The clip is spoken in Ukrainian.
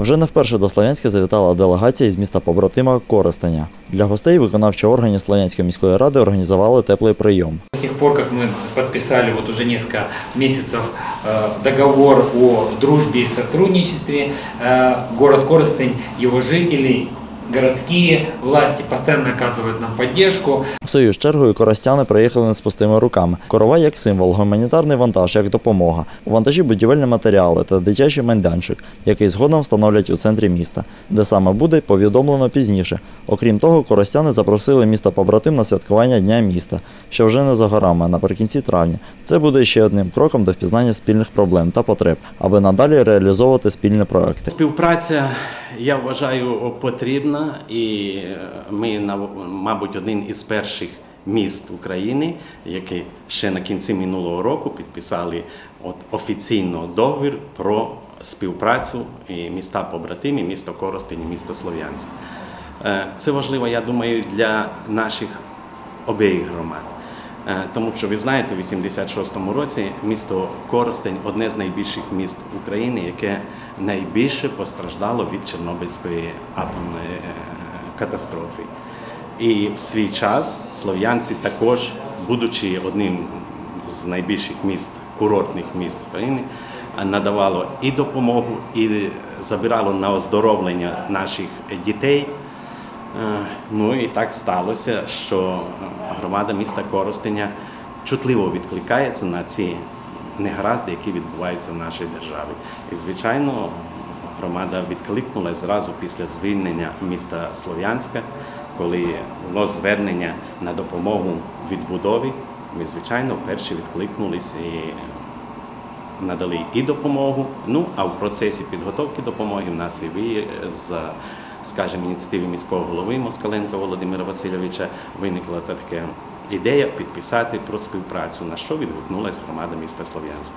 Вже не вперше до Слов'янська завітала делегація із міста побратима Коростеня. Для гостей виконавчі органи Слов'янської міської ради організували теплий прийом. С тех пор, как мы подписали вот уже несколько месяцев э, договор о дружбе и сотрудничестве, э, город Коростень, его жители, городские власти постоянно оказывают нам поддержку. В свою ж чергу коростяни приїхали не з пустими руками. Корова як символ, гуманітарний вантаж як допомога. У вантажі будівельні матеріали та дитячий майданчик, який згодом встановлять у центрі міста, де саме буде повідомлено пізніше. Окрім того, коростяни запросили місто побратим на святкування Дня міста, що вже не за горами, а наприкінці травня. Це буде ще одним кроком до впізнання спільних проблем та потреб, аби надалі реалізовувати спільні проекти. Співпраця, я вважаю, потрібна, і е, ми, мабуть, один із перших міст України, які ще на кінці минулого року підписали от офіційно договір про співпрацю і міста побратимі, місто Коростень і місто Слов'янськ. Е, Це важливо, я думаю, для наших обох громад. Е, Тому що ви знаєте, у 86-му році місто Коростень одне з найбільших міст України, яке найбільше постраждало від Чорнобильської атомної е, катастрофи. І в свій час слов'янці також, будучи одним з найбільших міст, курортних міст України, надавало і допомогу, і забирало на оздоровлення наших дітей. Е, Ну і так сталося, що е, громада міста Коростеня чутливо відкликається на ці негаразди, які відбуваються в нашій державі. І, звичайно, громада відкликнулася зразу після звільнення міста Слов'янська, коли було звернення на допомогу відбудові. Ми, звичайно, перші відкликнулись і надали і допомогу. Ну а в процесі підготовки допомоги в нас і ви з, скажімо, ініціативі міського голови Москаленка Володимира Васильовича виникла така ідея підписати про співпрацю, на що відгукнулася громада міста Слов'янська.